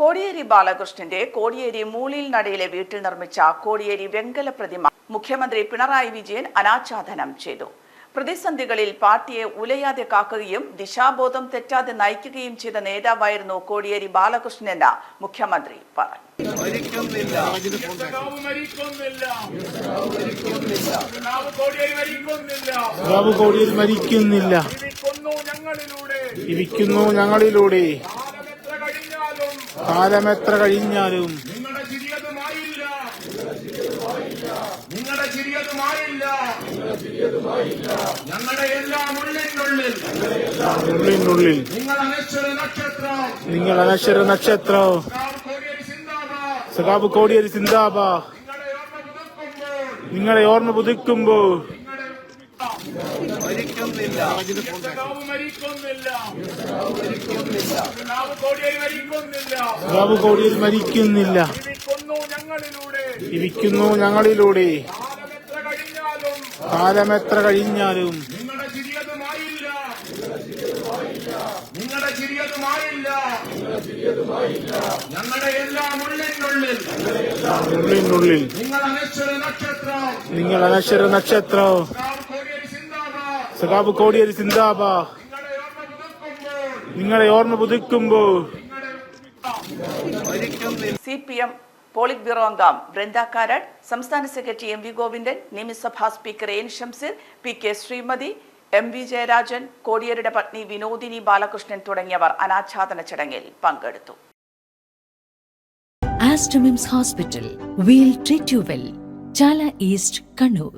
കോടിയേരി ബാലകൃഷ്ണന്റെ കോടിയേരി മൂളിയിൽ നടയിലെ വീട്ടിൽ നിർമ്മിച്ച കോടിയേരി വെങ്കല പ്രതിമ മുഖ്യമന്ത്രി പിണറായി വിജയൻ അനാച്ഛാദനം ചെയ്തു. പ്രതിസന്ധികളിൽ പാർട്ടിയെ ഉലയാതെ കാക്കുകയും ദിശാബോധം തെറ്റാതെ നയിക്കുകയും ചെയ്ത നേതാവായിരുന്നു കോടിയേരി ബാലകൃഷ്ണൻ ബാലകൃഷ്ണനെന്ന് മുഖ്യമന്ത്രി പറഞ്ഞു. മരിക്കുന്നില്ല. ജീവിക്കുന്നു ഞങ്ങളിലൂടെ ഇരിക്കുന്നു ഞങ്ങളിലൂടെ കാലമെത്ര കഴിഞ്ഞാലും കാലമെത്ര കഴിഞ്ഞാലും നിങ്ങളുടെ ചിരിയതുമായില്ല. നിങ്ങളുടെ ചിരിയതുമായില്ല. ഞങ്ങളുടെ എല്ലാം ഉള്ളിനുള്ളിൽ ഉള്ളിനുള്ളിൽ നിങ്ങൾ അനശ്വര നക്ഷത്രം. നിങ്ങൾ അനശ്വര നക്ഷത്രം. സഖാബ് കോടിയേരി ചിന്താബ നിങ്ങളെ ഓർമ്മ പുതുക്കുമ്പോൾ നിങ്ങളെ ഓർമ്മ പുതുക്കുമ്പോ സഖാവ് മരിക്കുന്നില്ല. കോടിയേരി മരിക്കുന്നില്ല. സഖാബ് കോടിയിൽ മരിക്കുന്നില്ല. ജീവിക്കുന്നു ഞങ്ങളിലൂടെ. ഇരിക്കുന്നു ഞങ്ങളിലൂടെ. കാലമെത്ര കഴിഞ്ഞാലും കാലമെത്ര കഴിഞ്ഞാലും നിങ്ങളുടെ ചിരിയതുമായില്ല. ഞങ്ങളുടെ എല്ലാം ഉള്ളിനുള്ളിൽ ഉള്ളിനുള്ളിൽ നിങ്ങൾ അനശ്വര നക്ഷത്രം. നിങ്ങൾ അനശ്വര നക്ഷത്രം. സഖാബ് കോടിയേരി സിന്ദാബാ നിങ്ങളെ ഓർമ്മ പുതുക്കുമ്പോൾ. പുതുക്കുമ്പോ C P M polit bureau അംഗം ബൃന്ദ കാരാട്ട് സംസ്ഥാന സെക്രട്ടറി എം വി ഗോവിന്ദൻ നിയമസഭാ speaker N Shamseer P K Sreemathi M V Jayarajan കോടിയേരിയുടെ പത്നി വിനോദിനി ബാലകൃഷ്ണൻ തുടങ്ങിയവർ അനാച്ഛാദന ചടങ്ങിൽ പങ്കെടുത്തു. Aster MIMS hospital we'll treat you well Chala east Kannur.